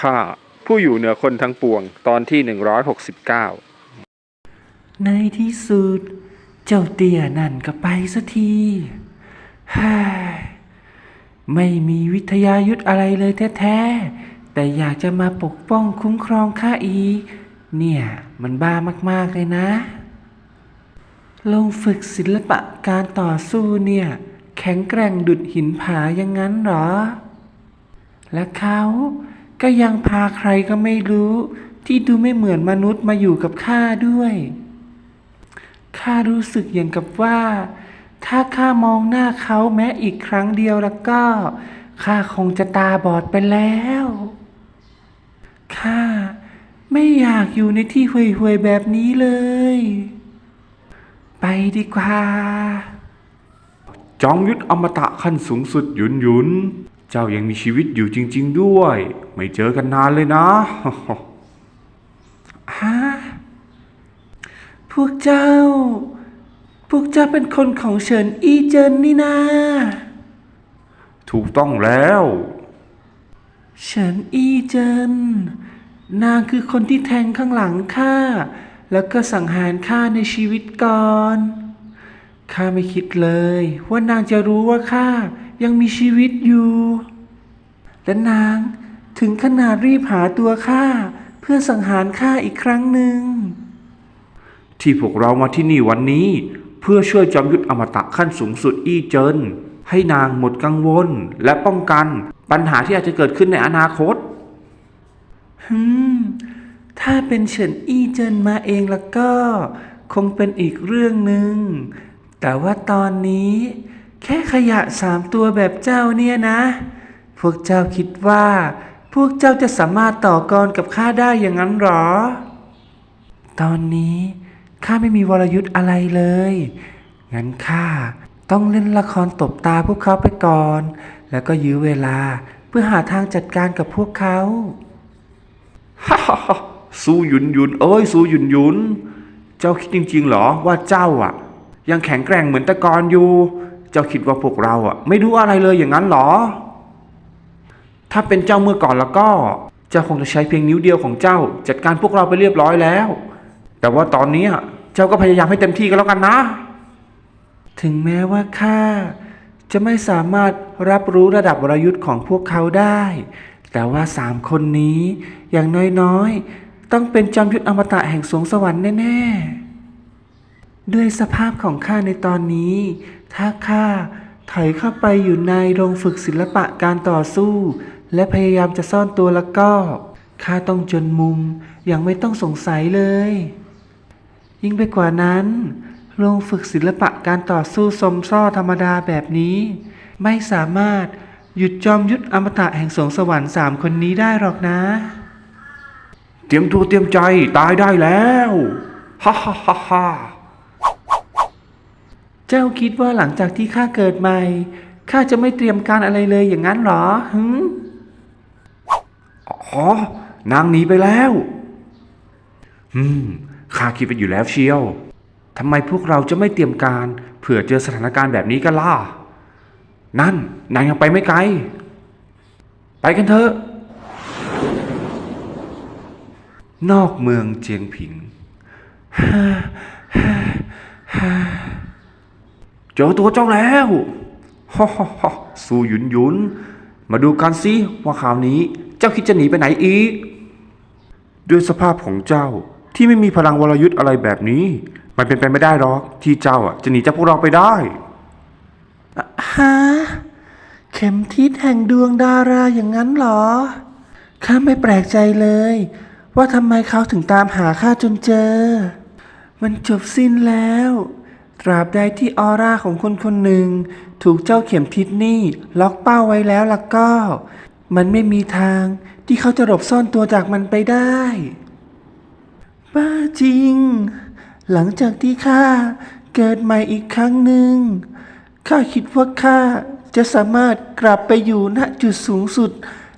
ข้าผู้อยู่เหนือคนทั้งปวงตอนที่ 169 ในที่สุด เจ้าเตี้ยนั่นก็ไปสักทีฮ่าไม่มีวิทยายุทธอะไรเลยแท้ๆ แต่อยากจะมาปกป้องคุ้มครองข้าอีก เนี่ยมันบ้ามากๆเลยนะ ลงฝึกศิลปะการต่อสู้เนี่ย แข็งแกร่งดุดหินผาอย่างนั้นหรอ และเขา ก็ยังพาใครก็ไม่รู้ ที่ดูไม่เหมือนมนุษย์มาอยู่กับข้าด้วยข้ารู้สึกอย่างกับว่า ถ้าข้ามองหน้าเขาแม้อีกครั้งเดียวแล้วก็ข้าคงจะตาบอดไปแล้วข้าไม่อยากอยู่ในที่ห่วยๆแบบนี้เลย ไปดีกว่า จอมยุทธอมตะขั้นสูงสุดหยุนหยุน เจ้ายังมีชีวิตอยู่จริง ๆ ด้วย ไม่เจอกันนานเลยนะฮะพวกเจ้า พวกเจ้าเป็นคนของเฉินอีเจินนี่นาถูกต้องแล้ว เฉินอีเจิน นางคือคนที่แทงข้างหลังข้า แล้วก็สังหารข้าในชีวิตก่อน ข้าไม่คิดเลย ว่านางจะรู้ว่าข้า ยังมีชีวิตอยู่ และนางถึงขนาดรีบหาตัวข้าเพื่อสังหารข้าอีกครั้งหนึ่ง ที่พวกเรามาที่นี่วันนี้ เพื่อช่วยจอมยุทธอมตะขั้นสูงสุดอี้เจินให้นางหมดกังวลและป้องกันปัญหาที่อาจจะเกิดขึ้นในอนาคตฮึมถ้าเป็นเฉินอี้เจินมาเองแล้วก็ คงเป็นอีกเรื่องหนึ่ง แต่ว่าตอนนี้ แค่ขยะสามตัวแบบเจ้าเนี่ยนะ พวกเจ้าคิดว่า พวกเจ้าจะสามารถต่อกรกับข้าได้อย่างนั้นหรอ ตอนนี้ข้าไม่มีวรยุทธ์อะไรเลย งั้นข้าต้องเล่นละครตบตาพวกเขาไปก่อน แล้วก็ยื้อเวลาเพื่อหาทางจัดการกับพวกเขาฮ่าฮ่าฮ่าสู้หยุนหยุนเอ้ยสู้หยุนหยุน เจ้าคิดจริงๆหรอว่าเจ้าอะ ยังแข็งแกร่งเหมือนต่ก่อนอยู่ เจ้าคิดว่าพวกเราอะ ไม่รู้อะไรเลยอย่างนั้นเหรอ ถ้าเป็นเจ้าเมื่อก่อนแล้วก็ เจ้าคงจะใช้เพียงนิ้วเดียวของเจ้า จัดการพวกเราไปเรียบร้อยแล้ว แต่ว่าตอนนี้เจ้าก็พยายามให้เต็มที่ก็แล้วกันนะ ถึงแม้ว่าข้าจะไม่สามารถรับรู้ระดับวรยุทธ์ของพวกเขาได้ แต่ว่าสามคนนี้อย่างน้อยๆ ต้องเป็นจอมยุทธอมตะแห่งสวงสวรรค์แน่ ๆ ด้วยสภาพของข้าในตอนนี้ ถ้าข้าถอยเข้าไปอยู่ในโรงฝึกศิลปะการต่อสู้ และพยายามจะซ่อนตัวแล้วก็ข้าต้องจนมุมอย่างไม่ต้องสงสัยเลย ยิ่งไปกว่านั้น โรงฝึกศิลปะการต่อสู้สมซ่อธรรมดาแบบนี้ ไม่สามารถหยุดจอมยุทธอมตะแห่งสวงสวรรค์สามคนนี้ได้หรอกนะ เตรียมตัวเตรียมใจตายได้แล้ว ฮ่าฮ่าฮ่าฮ่า เจ้าคิดว่าหลังจากที่ข้าเกิดใหม่ข้าจะไม่เตรียมการอะไรเลยอย่างนั้นหรอหืมอ๋อนางหนีไปแล้ว อืมข้าคิดไปอยู่แล้วเชียวทำไมพวกเราจะไม่เตรียมการเผื่อเจอสถานการณ์แบบนี้กันล่ะ นั่นนางยังไปไม่ไกล ไปกันเถอะ นอกเมืองเจียงผิงฮ่าฮ่าฮ่า เจอตัวเจ้าแล้วฮ่าฮ่าฮ่าสู้หยุนหยุน มาดูกันสิว่าคราวนี้เจ้าคิดจะหนีไปไหนอีก ด้วยสภาพของเจ้าที่ไม่มีพลังวรยุทธ์อะไรแบบนี้ มันเป็นไปไม่ได้หรอก ที่เจ้าอะจะหนีจากพวกเราไปได้ฮะเข็มทิศแห่งดวงดาราอย่างนั้นเหรอ ข้าไม่แปลกใจเลย ว่าทำไมเขาถึงตามหาข้าจนเจอ มันจบสิ้นแล้ว ตราบใดที่ออร่าของคนคนหนึ่ง ถูกเจ้าเข็มทิศนี่ล็อกเป้าไว้แล้วล่ะก็ มันไม่มีทางที่เขาจะหลบซ่อนตัวจากมันไปได้ บ้าจริง หลังจากที่ข้าเกิดใหม่อีกครั้งหนึ่งข้าคิดว่าข้าจะสามารถกลับไปอยู่ณจุดสูงสุด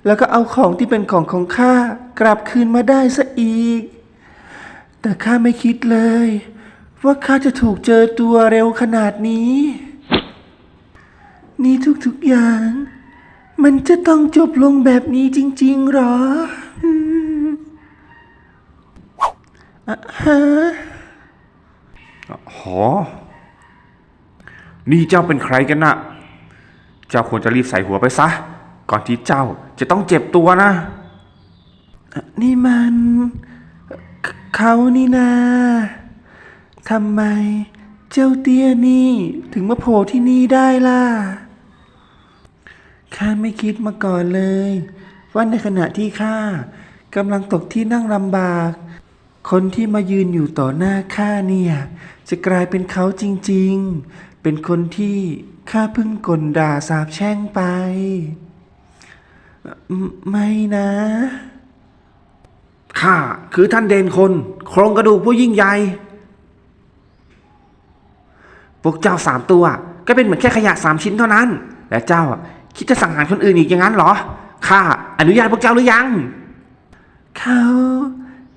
แล้วก็เอาของที่เป็นของของข้ากลับคืนมาได้ซะอีก แต่ข้าไม่คิดเลย ว่าข้าจะถูกเจอตัวเร็วขนาดนี้ นี่ทุกๆอย่าง มันจะต้องจบลงแบบนี้จริง ๆหรอฮะหอ นี่เจ้าเป็นใครกันนะ่ะ เจ้าควรจะรีบใส่หัวไปซะ ก่อนที่เจ้าจะต้องเจ็บตัวนะ นี่มัน เขานี่นาะ ทำไมเจ้าเตี้ยนี่ถึงมาโผล่ที่นี่ได้ล่ะ ข้าไม่คิดมาก่อนเลย ว่าในขณะที่ข้ากำลังตกที่นั่งลำบาก คนที่มายืนอยู่ต่อหน้าข้าเนี่ย จะกลายเป็นเขาจริงๆ เป็นคนที่ข้าเพิ่งกลด่าสาบแช่งไป ไม่นะ ข้าคือท่านเดนคนโครงกระดูกผู้ยิ่งใหญ่ พวกเจ้าสามตัว ก็เป็นเหมือนแค่ขยะสามชิ้นเท่านั้น และเจ้าคิดจะสังหารคนอื่นอีกอย่างนั้นเหรอ ข้าอนุญาตพวกเจ้าหรือยัง เขา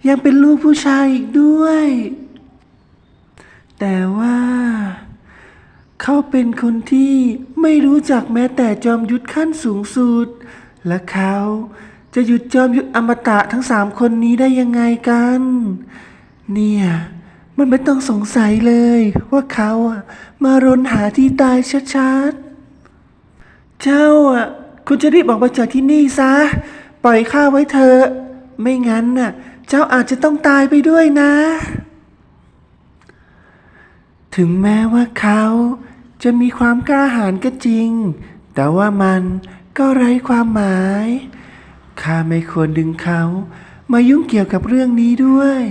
ยังเป็นลูกผู้ชายอีกด้วย แต่ว่า เขาเป็นคนที่ไม่รู้จักแม้แต่จอมยุทธขั้นสูงสุด และเขาจะหยุดจอมยุทธอมตะทั้งสามคนนี้ได้ยังไงกัน เนี่ย มันไม่ต้องสงสัยเลย ว่าเขาอะมารนหาที่ตายชัดๆ เจ้าอะคุณจะรีบออกมาจากที่นี่ซะ ปล่อยข้าไว้เถอะ ไม่งั้นน่ะ เจ้าอาจจะต้องตายไปด้วยนะ ถึงแม้ว่าเขาจะมีความกล้าหาญก็จริง แต่ว่ามันก็ไร้ความหมาย ข้าไม่ควรดึงเขา มายุ่งเกี่ยวกับเรื่องนี้ด้วย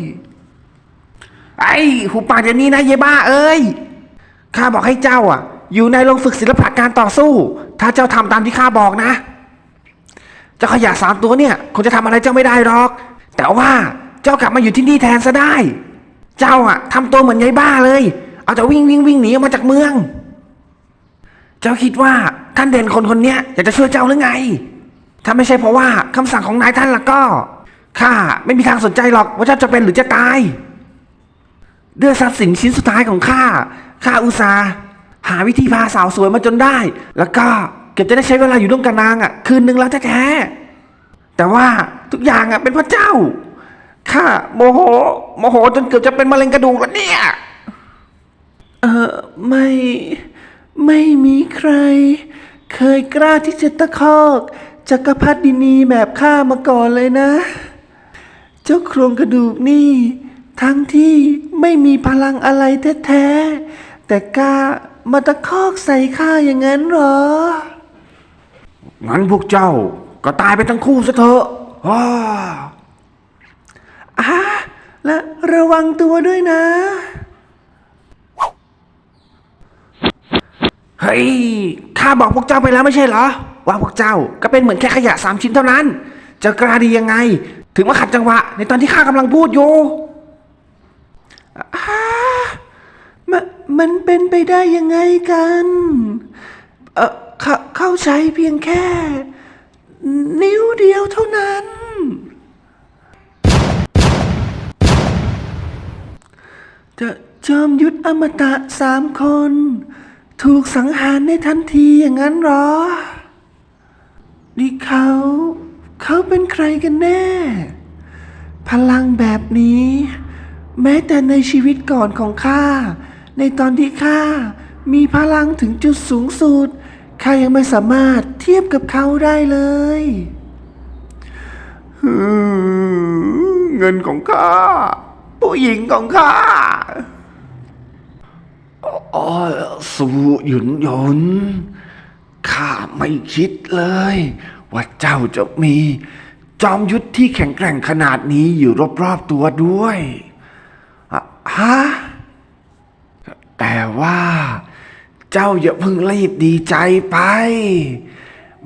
ไอ้หูปากเดี๋ยวนี้นะเยบ้าเอ้ยข้าบอกให้เจ้าอะ อยู่ในโรงฝึกศิลปะการต่อสู้ ถ้าเจ้าทำตามที่ข้าบอกนะเจ้าขยะสามตัวเนี่ยคงจะทำอะไรเจ้าไม่ได้หรอก แต่ว่าเจ้ากลับมาอยู่ที่นี่แทนซะได้ เจ้าอะทำตัวเหมือนยายบ้าเลย เอาแต่วิ่งวิ่งวิ่งหนีออกมาจากเมือง เจ้าคิดว่าท่านเด่นคนคนนี้อยากจะช่วยเจ้าหรือไง ถ้าไม่ใช่เพราะว่าคำสั่งของนายท่านละก็ข้าไม่มีทางสนใจหรอกว่าเจ้าจะเป็นหรือจะตาย ด้วยทรัพย์สินชิ้นสุดท้ายของข้าข้าอุตส่าห์หาวิธีพาสาวสวยมาจนได้ แล้วก็เก็บจะได้ใช้เวลาอยู่ร่วมกับนางอะ คืนนึงแล้วแท้แต่ว่าทุกอย่างอะเป็นพระเจ้าข้าโมโหโมโหจนเกือบจะเป็นมะเร็งกระดูกแล้วเนี่ย เออไม่ไม่มีใคร เคยกล้าที่จะตะคอกจักรพรรดินีแบบข้ามาก่อนเลยนะ เจ้าโครงกระดูกนี่ ทั้งที่ไม่มีพลังอะไรแท้ๆ แต่กล้ามาตะคอกใส่ข้าอย่างนั้นเหรอ งั้นพวกเจ้าก็ตายไปทั้งคู่ซะเถอะว้าอะและระวังตัวด้วยนะ เฮ้ย ข้าบอกพวกเจ้าไปแล้วไม่ใช่เหรอ ว่าพวกเจ้าก็เป็นเหมือนแค่ขยะสามชิ้นเท่านั้น จะกล้าดียังไง ถึงมาขัดจังหวะ ในตอนที่ข้ากำลังพูดอยู่ มนมันเป็นไปได้ยังไงกันเออเขาเข้าใช้เพียงแค่ นิ้วเดียวเท่านั้น จะจอมยุทธอมตะสามคน ถูกสังหารในทันทีอย่างนั้นหรอ นี่เขา เขาเป็นใครกันแน่ พลังแบบนี้ แม้แต่ในชีวิตก่อนของข้า ในตอนที่ข้ามีพลังถึงจุดสูงสุดข้ายังไม่สามารถเทียบกับเขาได้เลยเงินของข้า ผู้หญิงของข้าอ๋อสู้หยุนหยนข้าไม่คิดเลย ว่าเจ้าจะมี จอมยุทธที่แข็งแกร่งขนาดนี้อยู่รอบๆตัวด้วย ฮะแต่ว่าเจ้าอย่าเพิ่งรีบดีใจไป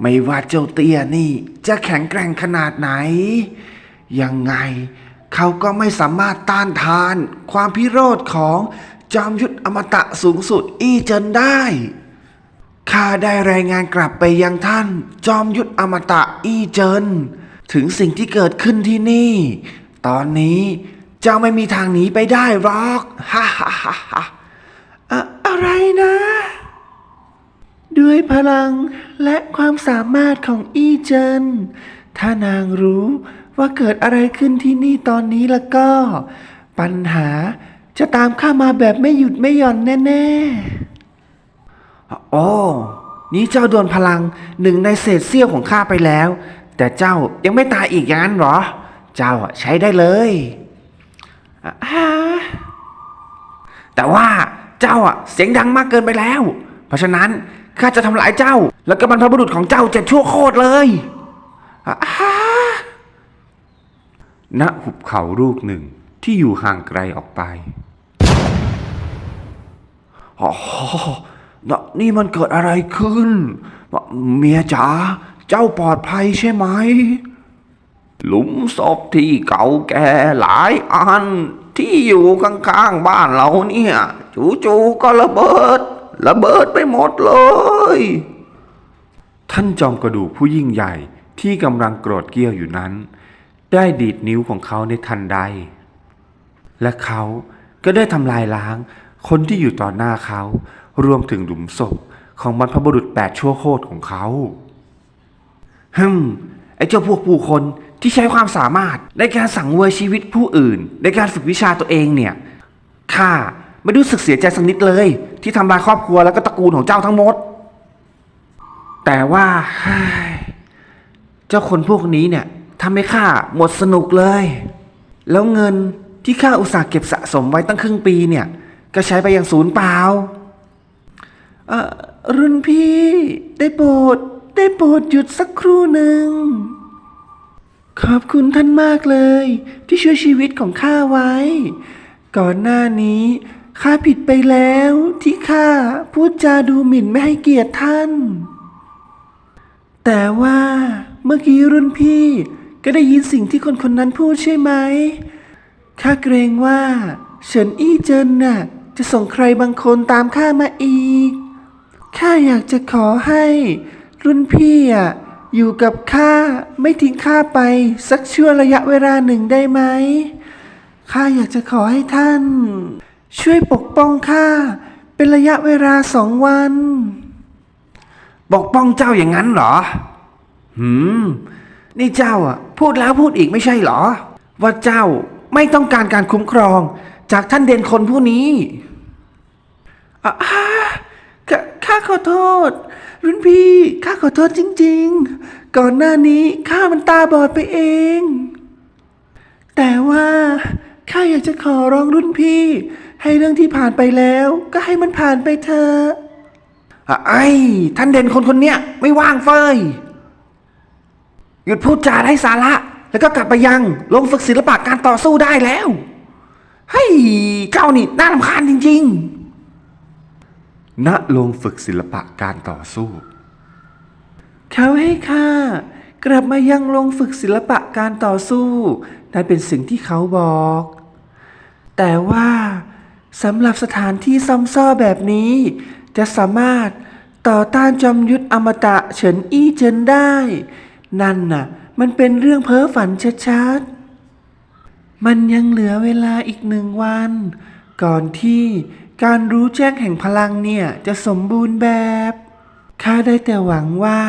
ไม่ว่าเจ้าเตี้ยนี่จะแข็งแกร่งขนาดไหน ยังไงเขาก็ไม่สามารถต้านทาน ความพิโรธของจอมยุทธอมตะสูงสุดอี้เจินได้ ข้าได้รายงานกลับไปยังท่าน จอมยุทธอมตะอี้เจินถึงสิ่งที่เกิดขึ้นที่นี่ ตอนนี้ เจ้าไม่มีทางหนีไปได้หรอกฮ่าฮ่าฮ่าฮ่าอะอะไรนะ ด้วยพลังและความสามารถของอี้เจิน ถ้านางรู้ว่าเกิดอะไรขึ้นที่นี่ตอนนี้แล้วก็ ปัญหาจะตามข้ามาแบบไม่หยุดไม่หย่อนแน่ๆ โอ้ นี่เจ้าโดนพลังหนึ่งในเศษเสี้ยวของข้าไปแล้ว แต่เจ้ายังไม่ตายอีกอย่างนั้นหรอ เจ้าใช้ได้เลย แต่ว่าเจ้าอะเสียงดังมากเกินไปแล้ว เพราะฉะนั้นข้าจะทำลายเจ้า แล้วก็บรรพบุรุษของเจ้าเจ็ดชั่วโคตรเลยอะฮะณหุบเขาลูกหนึ่งที่อยู่ห่างไกลออกไปอ๋อนะนี่มันเกิดอะไรขึ้น เมียจ๋า เจ้าปลอดภัยใช่ไหม หลุมศพที่เก่าแก่หลายอัน ที่อยู่ข้างๆบ้านเราเนี่ย จู่ๆก็ระเบิด ระเบิดไปหมดเลย ท่านจอมกระดูกผู้ยิ่งใหญ่ที่กำลังโกรธเกี้ยวอยู่นั้น ได้ดีดนิ้วของเขาในทันใด และเขาก็ได้ทำลายล้าง คนที่อยู่ต่อหน้าเขา รวมถึงหลุมศพของบรรพบุรุษแปดชั่วโคตรของเขาฮึมไอ้เจ้าพวกผู้คน ที่ใช้ความสามารถในการสั่งเวยชีวิตผู้อื่น ในการฝึกวิชาตัวเองเนี่ยข้าไม่รู้สึกเสียใจสักนิดเลย ที่ทำลายครอบครัวแล้วก็ตระกูลของเจ้าทั้งหมด แต่ว่าเจ้าคนพวกนี้เนี่ยทำให้ข้าหมดสนุกเลย แล้วเงินที่ข้าอุตส่าห์เก็บสะสมไว้ตั้งครึ่งปีเนี่ย ก็ใช้ไปอย่างศูนย์เปล่าเออรุ่นพี่ได้โปรดได้โปรดหยุดสักครู่หนึ่ง ขอบคุณท่านมากเลย ที่ช่วยชีวิตของข้าไว้ ก่อนหน้านี้ข้าผิดไปแล้วที่ข้าพูดจาดูหมิ่นไม่ให้เกียรติท่าน แต่ว่าเมื่อกี้รุ่นพี่ก็ได้ยินสิ่งที่คนคนนั้นพูดใช่ไหมข้าเกรงว่าเฉินอี้เจินน่ะจะส่งใครบางคนตามข้ามาอีก ข้าอยากจะขอให้รุ่นพี่อะ อยู่กับข้าไม่ทิ้งข้าไปสักชั่วระยะเวลาหนึ่งได้ไหมข้าอยากจะขอให้ท่าน ช่วยปกป้องข้าเป็นระยะเวลาสองวัน ปกป้องเจ้าอย่างนั้นเหรอ หืม นี่เจ้าอะ พูดแล้วพูดอีกไม่ใช่เหรอ ว่าเจ้าไม่ต้องการการคุ้มครอง จากท่านเด่นคนผู้นี้อะอ่าข้าข้าขอโทษ รุ่นพี่ข้าขอโทษจริงๆ ก่อนหน้านี้ข้ามันตาบอดไปเอง แต่ว่าข้าอยากจะขอร้องรุ่นพี่ ให้เรื่องที่ผ่านไปแล้วก็ให้มันผ่านไปเถอะไอ้ท่านเด่นคนคนเนี้ยไม่ว่างเฟยหยุดพูดจาไร้สาระ แล้วก็กลับไปยังลงฝึกศิลปะการต่อสู้ได้แล้วเฮ้ยเจ้านี่น่ารำคาญจริง ๆ ณโรงฝึกศิลปะการต่อสู้ เขาให้ข้ากลับมายังลงฝึกศิลปะการต่อสู้นั่นเป็นสิ่งที่เขาบอก แต่ว่าสำหรับสถานที่ซ่อมซ่อแบบนี้ จะสามารถต่อต้านจอมยุทธอมตะเฉินอี้เจินได้ นั่นน่ะ มันเป็นเรื่องเพ้อฝันชัดๆมันยังเหลือเวลาอีกหนึ่งวัน ก่อนที่ การรู้แจ้งแห่งพลังเนี่ยจะสมบูรณ์แบบ ข้าได้แต่หวังว่า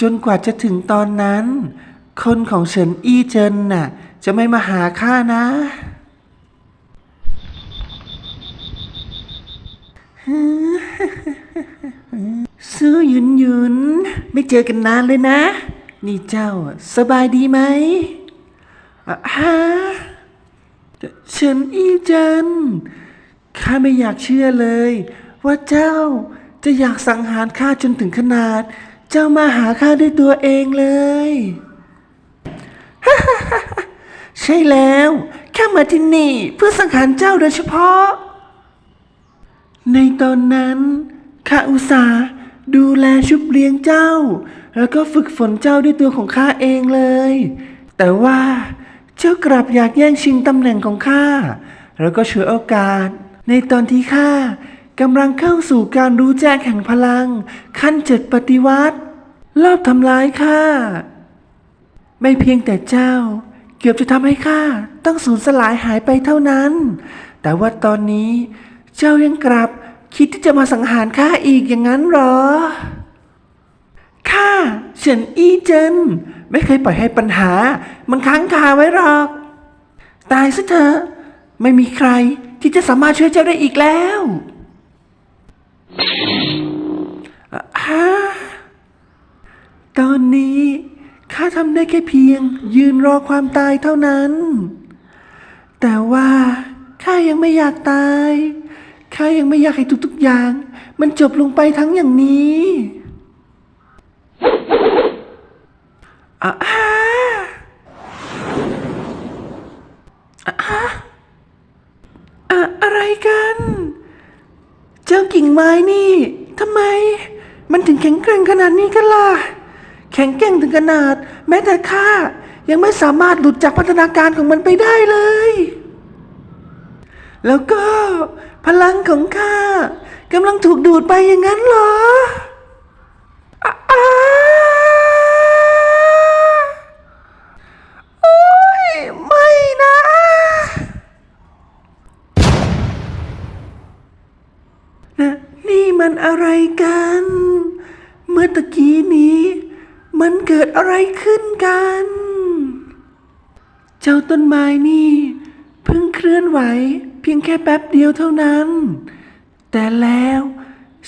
จนกว่าจะถึงตอนนั้น คนของเฉินอี้เจินน่ะ จะไม่มาหาข้านะซื้อหยุนหยุน ไม่เจอกันนานเลยนะ นี่เจ้าสบายดีไหมอะฮะเฉินอี้เจิน ข้าไม่อยากเชื่อเลย ว่าเจ้าจะอยากสังหารข้าจนถึงขนาด เจ้ามาหาข้าด้วยตัวเองเลย ใช่แล้วข้ามาที่นี่เพื่อสังหารเจ้าโดยเฉพาะ ในตอนนั้นข้าอุตส่าห์ดูแลชุบเลี้ยงเจ้า แล้วก็ฝึกฝนเจ้าด้วยตัวของข้าเองเลย แต่ว่าเจ้ากลับอยากแย่งชิงตำแหน่งของข้า แล้วก็ฉวยโอกาส ในตอนที่ข้ากำลังเข้าสู่การรู้แจ้งแห่งพลัง ขั้นเจ็ดปฏิวัติ รอบทำร้ายข้าไม่เพียงแต่เจ้า เกือบจะทำให้ข้าต้องสูญสลายหายไปเท่านั้น แต่ว่าตอนนี้เจ้ายังกลับคิดที่จะมาสังหารข้าอีกอย่างนั้นหรอข้าเฉินอี้เจินไม่เคยปล่อยให้ปัญหา มันค้างคาไว้หรอก ตายซะเถอะ ไม่มีใครที่จะสามารถช่วยเจ้าได้อีกแล้วอะฮะตอนนี้ข้าทำได้แค่เพียง ยืนรอความตายเท่านั้น แต่ว่าข้ายังไม่อยากตาย ข้ายังไม่อยากให้ทุกๆอย่าง มันจบลงไปทั้งอย่างนี้อะฮะอะฮะอะอะไรกัน เจ้ากิ่งไม้นี่ทำไม มันถึงแข็งแกร่งขนาดนี้กันล่ะ แข็งแกร่งถึงขนาด แม้แต่ข้ายังไม่สามารถหลุดจากพัฒนาการของมันไปได้เลย แล้วก็พลังของข้ากำลังถูกดูดไปอย่างนั้นเหรออะอ้าโอ๊ยไม่นะ นี่มันอะไรกัน เมื่อตะกี้นี้ มันเกิดอะไรขึ้นกัน เจ้าต้นไม้นี่เพิ่งเคลื่อนไหว เพียงแค่แป๊บเดียวเท่านั้น แต่แล้ว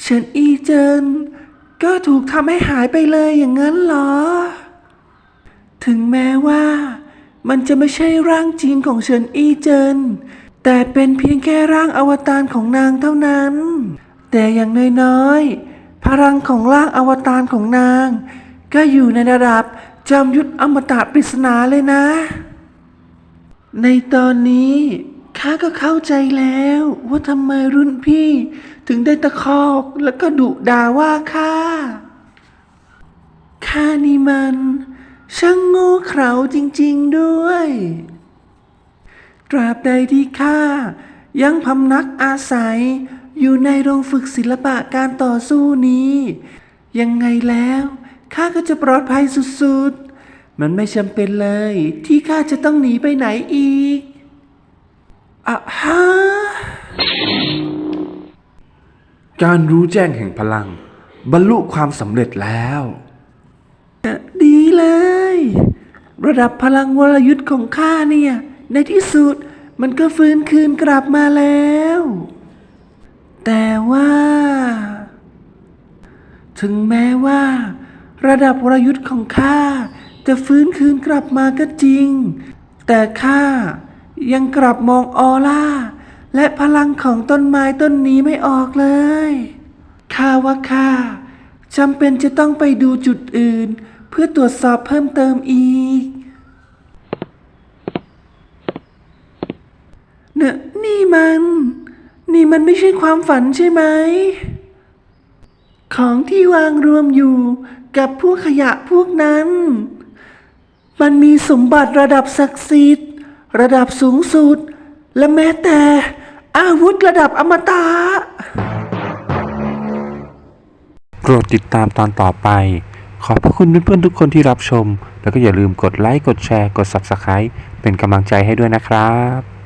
เฉินอีเจินก็ถูกทำให้หายไปเลยอย่างนั้นเหรอ ถึงแม้ว่า มันจะไม่ใช่ร่างจริงของเฉินอีเจินแต่เป็นเพียงแค่ร่างอวตารของนางเท่านั้น แต่อย่างน้อยๆ พลังของร่างอวตารของนาง ก็อยู่ในระดับจอมยุทธอมตะปริศนาเลยนะ ในตอนนี้ข้าก็เข้าใจแล้วว่าทำไมรุ่นพี่ถึงได้ตะคอกแล้วก็ดุด่าว่าข้า ข้านี่มัน ช่างโง่เขลาจริงๆด้วย ตราบใดที่ข้ายังพำนักอาศัย อยู่ในโรงฝึกศิลปะการต่อสู้นี้ ยังไงแล้วข้าก็จะปลอดภัยสุดๆ มันไม่จำเป็นเลย ที่ข้าจะต้องหนีไปไหนอีกอะฮะการรู้แจ้งแห่งพลัง บรรลุความสำเร็จแล้วดีเลย ระดับพลังวรยุทธ์ของข้าเนี่ย ในที่สุดมันก็ฟื้นคืนกลับมาแล้ว แต่ว่า ถึงแม้ว่า ระดับวรยุทธ์ของข้าจะฟื้นคืนกลับมาก็จริง แต่ข้ายังกลับมองออร่า และพลังของต้นไม้ต้นนี้ไม่ออกเลยข้าว่าข้าจำเป็นจะต้องไปดูจุดอื่น เพื่อตรวจสอบเพิ่มเติมอีก เนอะนี่มัน นี่ มันไม่ใช่ความฝันใช่ไหม ของที่วางรวมอยู่กับพวกขยะพวกนั้น มันมีสมบัติระดับศักดิ์สิทธิ์ ระดับสูงสุด และแม้แต่ อาวุธระดับอมตะโปรดติดตามตอนต่อไป ขอบพระคุณเพื่อนๆทุกคนที่รับชม แล้วก็อย่าลืมกดไลค์ กดแชร์ กด Subscribe เป็นกำลังใจให้ด้วยนะครับ